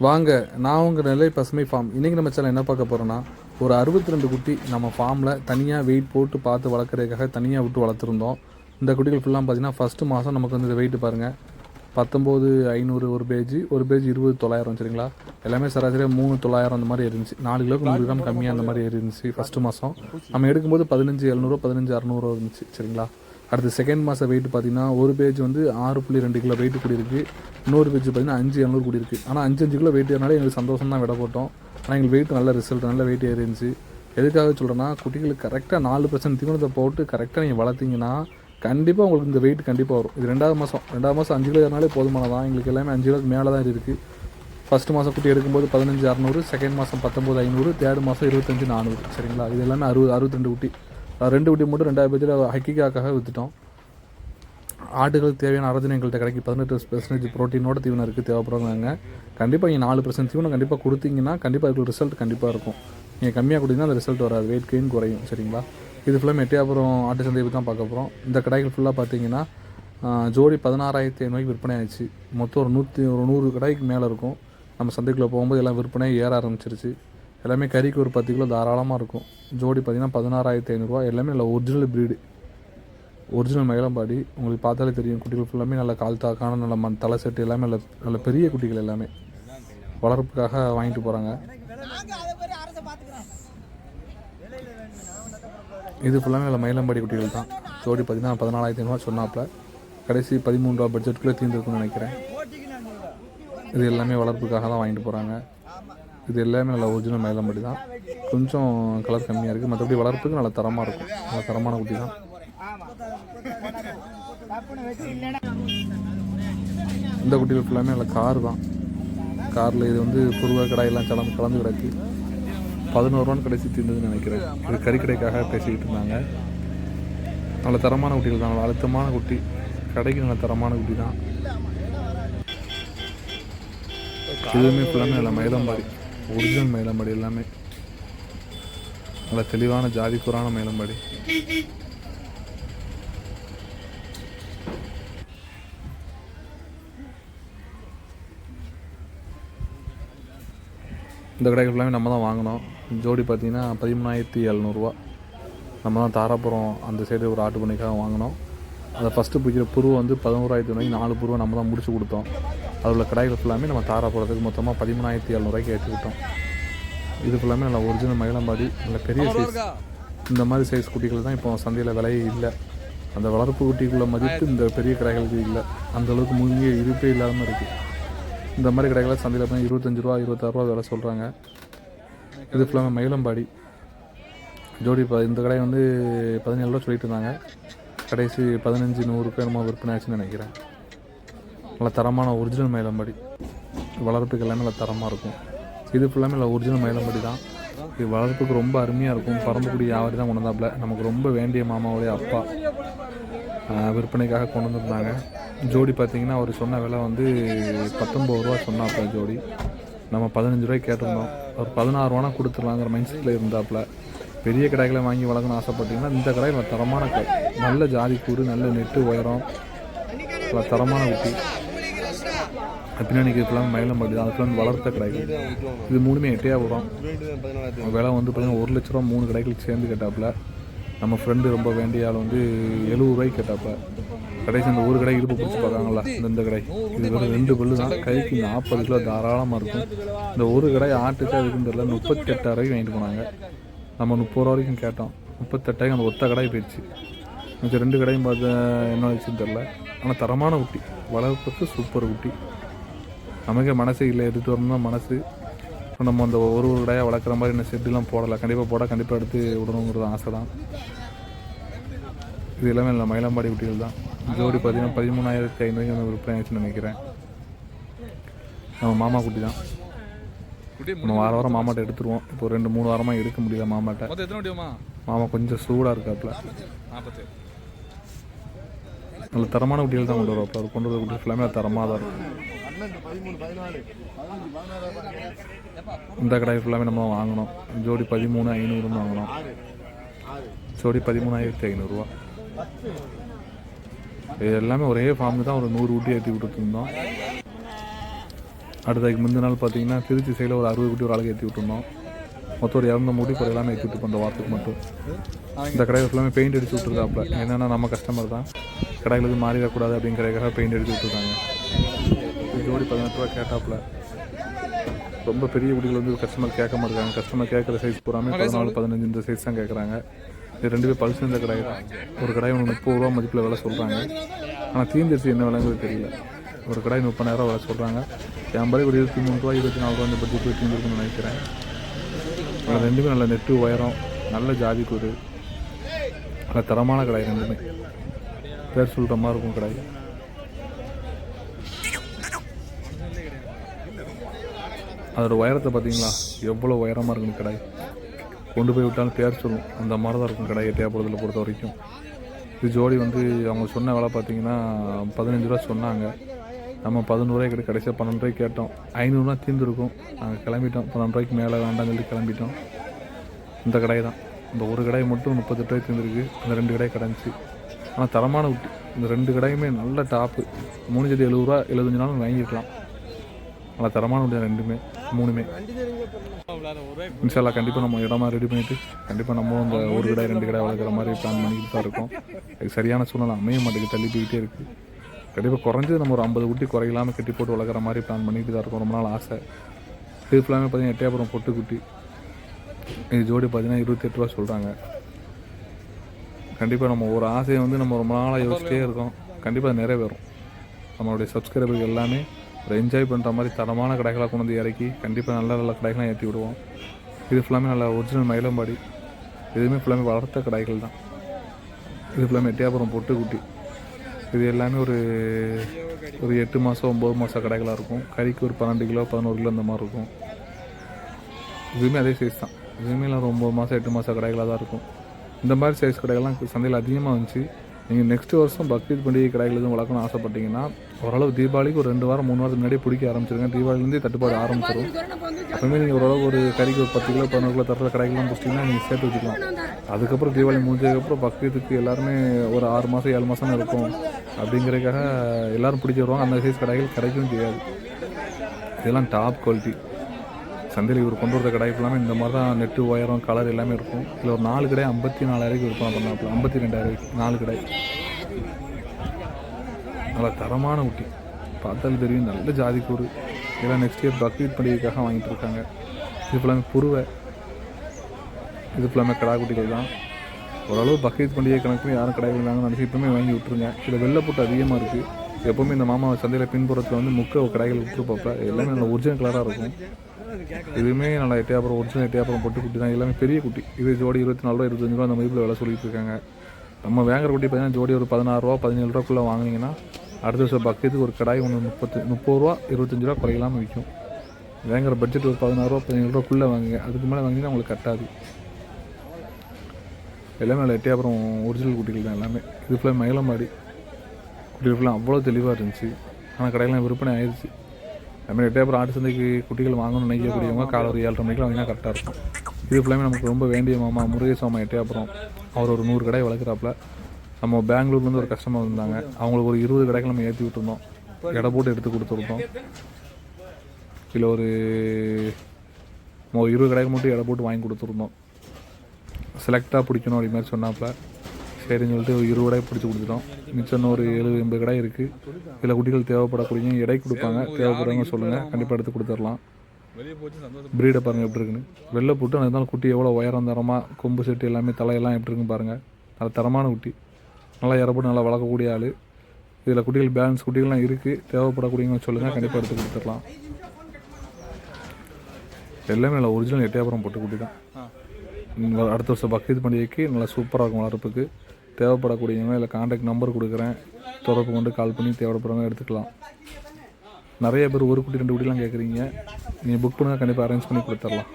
வாங்க நான் உங்கள் நெல்லை பசுமை ஃபார்ம் இன்றைக்கி நம்ம சேனல் என்ன பார்க்க போகிறோன்னா ஒரு அறுபத்தி ரெண்டு குட்டி நம்ம ஃபார்மில் தனியாக வெயிட் போட்டு பார்த்து வளர்க்குறதுக்காக தனியாக விட்டு வளர்த்துருந்தோம். இந்த குட்டிகள் ஃபுல்லாக பார்த்தீங்கன்னா ஃபஸ்ட்டு மாதம் நமக்கு வந்து வெயிட் பாருங்கள் பத்தொம்போது ஐநூறு ஒரு பேஜ் ஒரு பேஜ் இருபது தொள்ளாயிரம் சரிங்களா? எல்லாமே சராசரியாக மூணு தொள்ளாயிரம் அந்த மாதிரி இருந்துச்சு நாலு கிலோக்கு நூறு கிராம் கம்மியாக அந்த மாதிரி இருந்துச்சு ஃபஸ்ட்டு மாதம் நம்ம எடுக்கும்போது பதினஞ்சு எழுநூறு பதினஞ்சு அறநூறு இருந்துச்சு சரிங்களா? அடுத்து செகண்ட் மாதம் வெயிட் பார்த்தீங்கன்னா ஒரு பேஜ் வந்து ஆறு புள்ளி ரெண்டு கிலோ வெயிட் கூடி இன்னொரு பேஜ் பார்த்தீங்கன்னா அஞ்சு எழுநூறு கூடி ஆனால் அஞ்சு அஞ்சு கிலோ வெயிட் ஏறினாலே எங்களுக்கு சந்தோஷம் தான் விட போட்டோம். ஆனால் எங்களுக்கு வெயிட் நல்ல ரிசல்ட் நல்ல வெயிட் ஏறி இருந்துச்சு. எதுக்காக சொல்கிறேன்னா குட்டிகளுக்கு கரெக்டாக நாலு பர்சன்ட் தீவனத்தை போட்டு கரெக்டாக நீங்கள் வளர்த்தீங்கன்னா கண்டிப்பாக உங்களுக்கு இந்த வெயிட் கண்டிப்பாக வரும். இது ரெண்டாவது மாதம் ரெண்டாவது மாதம் அஞ்சு கிலோ ஏறினாலே போதுமானதான் எங்களுக்கு எல்லாமே அஞ்சு கிலோக்கு மேலே தான் இருக்குது ஃபஸ்ட்டு மாதம் குட்டி எடுக்கும்போது பதினஞ்சு அறநூறு செகண்ட் மாதம் பத்தொம்போது ஐநூறு தேர்ட் மாதம் இருபத்தஞ்சி நானூறு. சரிங்களா? இது எல்லாமே அறுபது அறுபத்தெண்டு குட்டி. ரெண்டு குட்டி மட்டும் ரெண்டாயிரம் பேஜில் ஹக்கிக்காக விற்றுட்டோம் ஆட்டுகளுக்கு தேவையான அறுபது எங்கள்கிட்ட கிடைக்கி பதினெட்டு பெர்சன்டேஜ் ப்ரோட்டீனோட தீவனம் இருக்குது தேவைப்படுறாங்க. கண்டிப்பாக நீங்கள் நாலு பர்சன்ட் தீவனம் கண்டிப்பாக கொடுத்தீங்கன்னா கண்டிப்பாக அதுக்கு ரிசல்ட் கண்டிப்பாக இருக்கும். நீங்கள் கம்மியாக கொடுத்தீங்கன்னா அந்த ரிசல்ட் வராது. வெயிட் கெயின் குறையும் சரிங்களா? இது ஃபுல்லாக மெட்டியாபுரம் ஆட்டு சந்தையை தான் பார்க்க போகிறோம் இந்த கடைகள் ஃபுல்லாக பார்த்தீங்கன்னா ஜோடி பதினாறாயிரத்தி ஐநூறுக்கு விற்பனை ஆயிடுச்சு. மொத்தம் ஒரு நூற்றி ஒரு நூறு கடைக்கு மேலே இருக்கும். நம்ம சந்தைக்குள்ளே போகும்போது எல்லாம் விற்பனை ஏற ஆரம்பிச்சிருச்சு. எல்லாமே கறிக்கு ஒரு பத்து கிலோ தாராளமாக இருக்கும். ஜோடி பார்த்தீங்கன்னா பதினாறாயிரத்தி ஐநூறுரூவா எல்லாமே நல்ல ஒரிஜினல் ப்ரீடு ஒரிஜினல் மயிலம்பாடி. உங்களுக்கு பார்த்தாலே தெரியும். குட்டிகள் ஃபுல்லாமே நல்ல கால் தாக்கான நல்ல மண் தலை செட்டு எல்லாமே நல்ல நல்ல பெரிய குட்டிகள் எல்லாமே. வளர்ப்புக்காக வாங்கிட்டு போகிறாங்க இது ஃபுல்லாமே நல்ல மயிலம்பாடி குட்டிகள் தான். ஜோடி பார்த்தீங்கன்னா பதினாலாயிரத்தி ஐநூறுவா சொன்னாப்புல கடைசி பதிமூன்றுரூவா ரூபா பட்ஜெட்டுக்குள்ளே தீர்ந்துருக்குன்னு நினைக்கிறேன். இது எல்லாமே வளர்ப்புக்காக தான் வாங்கிட்டு போகிறாங்க இது எல்லாமே நல்லா ஒரிஜினல் மயிலம்பாடி தான் கொஞ்சம் கலர் கம்மியாக இருக்குது மற்றபடி வளர்ப்புக்கு நல்ல தரமாக இருக்கும். நல்ல தரமான குட்டி தான். இந்த குட்டிகள் ஃபுல்லாமே நல்ல கார் தான். காரில் இது வந்து புருவ கடாயெல்லாம் கலந்து கலந்து கிடக்கு. பதினோருவான்னு கடைசி தீர்ந்ததுன்னு நினைக்கிறேன். இது கறிக்கடைக்காக பேசிக்கிட்டு இருந்தாங்க. நல்ல தரமான குட்டிகள் தான். நல்ல அழுத்தமான குட்டி. கடைக்கு நல்ல தரமான குட்டி தான். இதுவுமே ஃபுல்லாமே நல்ல மயிலம்பாடி ஒரிஜினல் மயிலம்பாடி எல்லாமே. நல்ல தெளிவான ஜாதிக்குறான மயிலம்பாடி இந்த கடைகள் ஃபுல்லாமே நம்ம தான் வாங்கினோம். ஜோடி பார்த்தீங்கன்னா பதிமூணாயிரத்தி எழுநூறுவா. நம்ம தான் தாராபுரம் அந்த சைடு ஒரு ஆட்டு பண்ணிக்காக வாங்கினோம். அதை ஃபஸ்ட்டு பிடிக்கிற புருவை வந்து பதினோராயிரத்தி ரூபாய்க்கு நாலு புருவை நம்ம தான் முடிச்சு கொடுத்தோம். அதில் உள்ள கடைகள் ஃபுல்லாமே நம்ம தாராபுரத்துக்கு மொத்தமாக பதிமூணாயிரத்தி எழுநூறுவாய்க்கு ஏற்றிக்கிட்டோம் இது ஃபுல்லாமே நல்ல ஒரிஜினல் மயிலம்பாடி நல்ல பெரிய சைஸ் இந்த மாதிரி சைஸ் குட்டிகள் தான் இப்போ சந்தையில் விலையே இல்லை. அந்த வளர்ப்பு குட்டிக்குள்ள மதிப்பு இந்த பெரிய கடைகளுக்கு இல்லை. அந்த அளவுக்கு முங்கிய இருப்பே இல்லாமல் இருக்குது இந்த மாதிரி கடைகளை சந்தையில் போய் இருபத்தஞ்சு ரூபா இருபத்தாறு ரூபா விலை சொல்கிறாங்க இது ஃபுல்லாமே மயிலம்பாடி. ஜோடி ப இந்த கடை வந்து பதினேழு ரூபா சொல்லிட்டு இருந்தாங்க. கடைசி பதினஞ்சு நூறு பேர் நம்ம விற்பனை ஆச்சுன்னு நினைக்கிறேன். நல்ல தரமான ஒரிஜினல் மயிலம்படி. வளர்ப்புக்கு எல்லாமே நல்ல தரமாக இருக்கும். இது ஃபுல்லாமே நல்ல ஒரிஜினல் மயிலம்படி தான். இது வளர்ப்புக்கு ரொம்ப அருமையாக இருக்கும். பரம்பக்குடி யாவரி தான் கொண்டாந்தாப்புல. நமக்கு ரொம்ப வேண்டிய மாமாவுடைய அப்பா விற்பனைக்காக கொண்டு வந்திருந்தாங்க. ஜோடி பார்த்திங்கன்னா அவர் சொன்ன விலை வந்து பத்தொம்பது ரூபா சொன்னாப்புல ஜோடி. நம்ம பதினஞ்சு ரூபாய்க்கு கேட்டிருந்தோம். ஒரு பதினாறு ரூபானா கொடுத்துடலாங்கிற மைண்ட் செட்டில் இருந்தாப்புல. பெரிய கடைகளை வாங்கி வளர்க்கணும்னு ஆசைப்பட்டீங்கன்னா இந்த கடை நல்ல தரமான கடை நல்ல ஜாதி கூறு நல்ல நெட்டு உயரம் தரமான குட்டி பின்னாடி ஃபுல்லாக மயிலம் பட்டி தான் அதுக்குள்ள வளர்த்த கடைகள். இது மூணுமே எட்டையாக வரும் விலை வந்து பார்த்திங்கன்னா ஒரு லட்ச ரூபா மூணு கடைகளுக்கு சேர்ந்து கேட்டாப்புல. நம்ம ஃப்ரெண்டு ரொம்ப வேண்டிய ஆள் வந்து எழுபது ரூபாய்க்கு கேட்டாப்புல. கடைசி அந்த ஒரு கடை இடுப்பு பிடிச்சி பார்க்காங்களா இந்த கடை. இது வெறும் ரெண்டு பல்லு தான். கைக்கு நாற்பது கிலோ தாராளமாக இருக்கும். இந்த ஒரு கடை ஆட்டுக்கு அதுக்குன்னு தெரியல முப்பத்தெட்டாயிரம் வாங்கிட்டு போனாங்க. நம்ம முப்பது ரூபா வரைக்கும் கேட்டோம். முப்பத்தெட்டாயிரம் அந்த ஒத்த கடை போயிடுச்சு மிச்சம் ரெண்டு கடையும் பார்த்து என்ன ஆச்சுன்னு தெரில ஆனால் தரமான குட்டி. வளர்ப்புக்கு சூப்பர் குட்டி. நமக்கே மனசே இல்லை எடுத்துகிட்டு வரணும் தான் மனசு நம்ம அந்த ஒரு ஒரு கடையாக வளர்க்குற மாதிரி இந்த செட்டுலாம் போடலை. கண்டிப்பாக போட கண்டிப்பாக எடுத்து விடணுங்கிறது ஆசை தான் இது எல்லாமே இல்லை மயிலாம்பாடி குட்டிகள் தான். ஜோடி பார்த்தீங்கன்னா பதிமூணாயிரத்தி ஐநூறுக்கு அந்த விற்பனை ஆச்சுன்னு நினைக்கிறேன். நம்ம மாமா குட்டி தான். நம்ம வார வாரம் மாமாட்ட எடுத்துருவோம். இப்போ ரெண்டு மூணு வாரமாக எடுக்க முடியல மாமாட்ட. மாமா கொஞ்சம் சூடாக இருக்காப்புல நல்ல தரமான குட்டிகள் தான் கொண்டு அவர் கொண்டு வர குட்டி ஃபுல்லாமே தரமாக தான் இருக்கும். இந்த கடாய் ஃபுல்லாமே நம்ம வாங்கினோம் ஜோடி பதிமூணு ஐநூறுன்னு வாங்கினோம் ஜோடி பதிமூணாயிரத்தி ஐநூறுரூவா இது எல்லாமே ஒரே ஃபார்முக்கு தான் ஒரு நூறு ஊட்டி ஏற்றி விட்டுருந்தோம் அடுத்ததுக்கு முந்தின நாள் பார்த்தீங்கன்னா திருச்சி சைடில் ஒரு அறுபது குட்டி ஒரு ஆளுக்கு ஏற்றி விட்டுருந்தோம். மொத்தம் ஒரு இரநூறு மூடி குறை எல்லாமே ஏற்றி விட்டு அந்த வாரத்துக்கு மட்டும். இந்த கடையில் ஃபுல்லாமே பெயிண்ட் அடிச்சு விட்டுருக்காப்புல. என்னென்னா நம்ம கஸ்டமர் தான். கடையில் எதுவும் மாறிடக்கூடாது அப்படிங்கிறதுக்காக பெயிண்ட் அடிச்சு விட்டுருக்காங்க. இது ஜோடி பதினெட்டு ரூபா கேட்டாப்புல. ரொம்ப பெரிய குடிகள் வந்து கஸ்டமர் கேட்க மாட்டாங்க கஸ்டமர் கேட்குற சைஸ் பூராமே பதினாலு பதினஞ்சு இந்த சைஸ் தான் கேட்குறாங்க. இது ரெண்டு பேர் பல்ஸ் இந்த கடை தான் ஒரு கடை ஒன்று முப்பது ரூபா மதிப்பில் விலை சொல்கிறாங்க ஆனால் தீர்ந்துருச்சு என்ன விலைங்கிறது தெரியல. ஒரு கடாய் முப்பதாயிரம் வர சொல்கிறாங்க ஐம்பது ஒரு இருபத்தி மூணு ரூபா இருபத்தி நாலு ரூபா இந்த பட்ஜெட் போய் நினைக்கிறேன். அது ரெண்டுமே நல்ல நெட்டு உயரம் நல்ல ஜாதி கூறு நல்ல தரமான கடை ரெண்டுமே. பேர் சொல்கிற மாதிரி இருக்கும் கடை அதோட உயரத்தை பார்த்தீங்களா? எவ்வளோ உயரமாக இருக்குன்னு கடை கொண்டு போய் விட்டாலும் பேர் சொல்லும். அந்த மாதிரி தான் இருக்கும் கடை எட்டியாபுரத்தில் பொறுத்த வரைக்கும். இது ஜோடி வந்து அவங்க சொன்ன வேலை பார்த்தீங்கன்னா பதினஞ்சு ரூபா சொன்னாங்க. நம்ம பதினோருவாய் கிட்ட கடைசியாக பன்னெண்டு ரூபாய்க்கு கேட்டோம். ஐநூறுரூவா தீர்ந்துருக்கும். நாங்கள் கிளம்பிட்டோம். பன்னெண்டு ரூபாய்க்கு மேலே வேண்டாம் சொல்லி கிளம்பிட்டோம். இந்த கடை தான். இந்த ஒரு கடை மட்டும் முப்பத்தெட்டு ரூபாய்க்கு தீர்ந்துருக்கு. இந்த ரெண்டு கடை கிடந்துச்சு. ஆனால் தரமான குட்டி இந்த ரெண்டு கடையுமே நல்ல டாப்பு. மூணு ஜதி எழுபதுரூவா எழுபத்தஞ்சு நாள் வாங்கிக்கலாம் நல்லா தரமான குட்டி ரெண்டுமே மூணுமே. இன்ஷால்லா கண்டிப்பாக நம்ம இடமா ரெடி பண்ணிட்டு கண்டிப்பாக நம்ம இந்த ஒரு கடை ரெண்டு கடை வளர்க்குற மாதிரி பிளான் பண்ணிக்கிட்டு தான் இருக்கோம். அது சரியான சூழ்நிலை அமைய மாட்டேங்குது தள்ளி போயிட்டே இருக்குது கண்டிப்பாக குறைஞ்சது நம்ம ஒரு ஐம்பது குட்டி குறையில்லாமல் கட்டி போட்டு வளர்க்குற மாதிரி பிளான் பண்ணிட்டு தான் இருக்கும். ரொம்ப நாள் ஆசை. இது ஃபுல்லாமே பார்த்தீங்கன்னா எட்டையாபுரம் பொட்டு குட்டி இது ஜோடி பார்த்தீங்கன்னா இருபத்தெட்டு ரூபா சொல்கிறாங்க கண்டிப்பாக நம்ம ஒரு ஆசையை வந்து நம்ம ரொம்ப நாளாக யோசிச்சிட்டே இருக்கோம். கண்டிப்பாக அது நிறைவேறும். நம்மளுடைய சப்ஸ்கிரைபர்கள் எல்லாமே ஒரு என்ஜாய் பண்ணுற மாதிரி தரமான கடைகளாக கொண்டு வந்து இறக்கி கண்டிப்பாக நல்ல நல்ல கடைகளாக ஏற்றி விடுவோம். இது ஃபுல்லாமே நல்ல ஒரிஜினல் மயிலம்பாடி. எதுவுமே ஃபுல்லாமே வளர்த்த கடைகள் தான். இது ஃபுல்லாமே எட்டியாபுரம் பொட்டு குட்டி இது எல்லாமே ஒரு ஒரு எட்டு மாதம் ஒம்பது மாதம் கடைகளாக இருக்கும். கறிக்கு ஒரு பன்னெண்டு கிலோ பதினோரு கிலோ அந்த மாதிரி இருக்கும். இதுவுமே அதே சைஸ் தான். இதுவுமே ஒரு ஒம்பது மாதம் எட்டு மாதம் கடைகளாக தான் இருக்கும். இந்த மாதிரி சைஸ் கடைகள்லாம் சந்தையில் அதிகமாக வந்துச்சு. நீங்கள் நெக்ஸ்ட் வருஷம் பக்ரீத் பண்டிகை கடைகள் எதுவும் வளர்க்கணும்னு ஆசைப்பட்டீங்கன்னா ஓரளவு தீபாவளிக்கு ஒரு ரெண்டு வாரம் மூணு வாரத்துக்கு முன்னாடியே பிடிக்க ஆரம்பிச்சிருங்க. தீபாவளிலேருந்தே தட்டுப்பாடு ஆரம்பிச்சிடும் அப்பவுமே நீங்கள் ஓரளவு ஒரு கறிக்கு ஒரு பத்து கிலோ பதினோரு கிலோ தர கடைகள்லாம் பிடிச்சிங்கன்னா நீங்கள் சேர்த்து வச்சுக்கலாம். அதுக்கப்புறம் தீபாவளி முடிஞ்சதுக்கப்புறம் பக்ரீத்துக்கு எல்லாருமே ஒரு ஆறு மாதம் ஏழு மாதம் இருக்கும். அப்படிங்கிறதுக்காக எல்லோரும் பிடிச்சி வருவாங்க. அந்த சைஸ் கடைகள் கிடைக்கவும் செய்யாது. இதெல்லாம் டாப் குவாலிட்டி சந்தையில் இவர் கொண்டு வர கடை ஃபுல்லாமே இந்த மாதிரி தான் நெட்டு ஒயரம் கலர் எல்லாமே இருக்கும். இதில் ஒரு நாலு கடை ஐம்பத்தி நாலாயிரக்கு விற்பனை பண்ணாப்புல. ஐம்பத்தி ரெண்டாயிரம் நாலு கடை நல்லா தரமான ஊட்டி. பார்த்தாலும் தெரியும். நல்ல ஜாதி கூறு. இதெல்லாம் நெக்ஸ்ட் இயர் பக்ரீத் பண்டிகைக்காக வாங்கிட்டு இருக்காங்க. இது ஃபுல்லாமே புருவை. இது ஃபுல்லாமே கடா குட்டிகள் தான். ஓரளவு பக்ரீத் பண்டிகை கணக்கு யாரும் கடைகள் இருந்தாங்கன்னு நினச்சி இப்போமே வாங்கி விட்டுருங்க. இதில் வெள்ளைப்பூட்டு அதிகமாக இருக்குது எப்போவுமே இந்த மாமா சந்தையில் பின்புறத்தில் வந்து முக்க கடைகள் விட்டுருப்பப்ப எல்லாமே நல்ல ஒரிஜினல் கலராக இருக்கும். இதுவுமே நல்லா எட்டியாப்புறம் ஒரிஜினல் எட்டியாப்புறம் பொட்டு குட்டி தான். எல்லாமே பெரிய குட்டி. இது ஜோடி இருபத்தி நாலு ரூபா இருபத்தஞ்சு ரூபா அந்த மதிப்பில் விலை சொல்லிட்டு இருக்காங்க. நம்ம வேங்குற குட்டி பார்த்தீங்கன்னா ஜோடி ஒரு பதினாறு ரூபா பதினேழு ரூபாக்குள்ளே வாங்கினீங்கன்னா அடுத்த வருஷம் பக்கத்துக்கு ஒரு கடாய் ஒன்று முப்பத்து முப்பது ரூபா இருபத்தஞ்சு ரூபா குறையில்லாமல் விற்கும் வேங்குற பட்ஜெட் ஒரு பதினாறு ரூபா பதினேழு ரூபாக்குள்ளே வாங்குங்க. அதுக்கு மேலே வாங்கினீங்கன்னா உங்களுக்கு கட்டாது. எல்லாமே நல்ல எட்டியாப்புறம் ஒரிஜினல் குட்டிகள் தான் எல்லாமே. இது ஃபுல்லாக மயிலமாடி குட்டிகள் அவ்வளோ தெளிவாக இருந்துச்சு. ஆனால் கடையெல்லாம் விற்பனை ஆயிடுச்சு அதுமாதிரி எட்டையாப்புறம் ஆட்டு சந்தைக்கு குட்டிகள் வாங்கணும்னு நினைக்கக்கூடியவங்க காலை ஒரு ஏழரை மணிக்கு வாங்கினா கரெக்டாக இருக்கும். இது ஃபுல்லாமே நமக்கு ரொம்ப வேண்டிய மாமா முருகேஷ் மாமா எட்டையாப்புறம் அவர் ஒரு நூறு கடை வளர்க்குறாப்புல. நம்ம பெங்களூர்லேருந்து ஒரு கஸ்டமர் வந்தாங்க அவங்களுக்கு ஒரு இருபது கடைக்கு நம்ம ஏற்றி விட்டுருந்தோம். எடை போட்டு எடுத்து கொடுத்துருந்தோம் இதில் ஒரு ஒரு இருபது கடைக்கு மட்டும் எடை போட்டு வாங்கி கொடுத்துருந்தோம். செலக்டாக பிடிக்கணும் அப்படி மாதிரி சொன்னாப்புல. சரின்னு சொல்லிட்டு ஒரு இருபது கடையை பிடிச்சி கொடுத்துட்டோம். மிச்சம் ஒரு எழுபது எண்பது கடை இருக்குது இதில் குட்டிகள் தேவைப்படக்கூடிய எடை கொடுப்பாங்க. தேவைப்படுறவங்க சொல்லுங்கள் கண்டிப்பாக எடுத்து கொடுத்துடலாம். ப்ரீடை பாருங்கள் எப்படி இருக்குன்னு. வெளில போட்டு இருந்தாலும் குட்டி எவ்வளோ உயரம் தரமாக கொம்பு செட்டு எல்லாமே தலையெல்லாம் எப்படி இருக்குன்னு பாருங்கள் நல்ல தரமான குட்டி. நல்லா இறப்பட்டு நல்லா வளர்க்கக்கூடிய ஆள். இதில் குட்டிகள் பேலன்ஸ் குட்டிகள்லாம் இருக்குது தேவைப்படக்கூடியவங்க சொல்லுங்கள் கண்டிப்பாக எடுத்து கொடுத்துடலாம். எல்லாமே நல்லா ஒரிஜினல் எட்டையாபுரம் போட்டு குட்டி தான். அடுத்த வருஷம் பக்ரீத் பண்டிகைக்கு நல்லா சூப்பராக இருக்கும் வளர்ப்புக்கு. தேவைப்படக்கூடியவங்க இல்லை காண்டாக்ட் நம்பர் கொடுக்குறேன். தொடர்பு கொண்டு கால் பண்ணி தேவைப்படுறவங்க எடுத்துக்கலாம். நிறைய பேர் ஒரு குட்டி ரெண்டு குட்டிலாம் கேட்குறீங்க. நீங்கள் புக் பண்ணுங்கள் கண்டிப்பாக அரேஞ்ச் பண்ணி கொடுத்துர்லாம்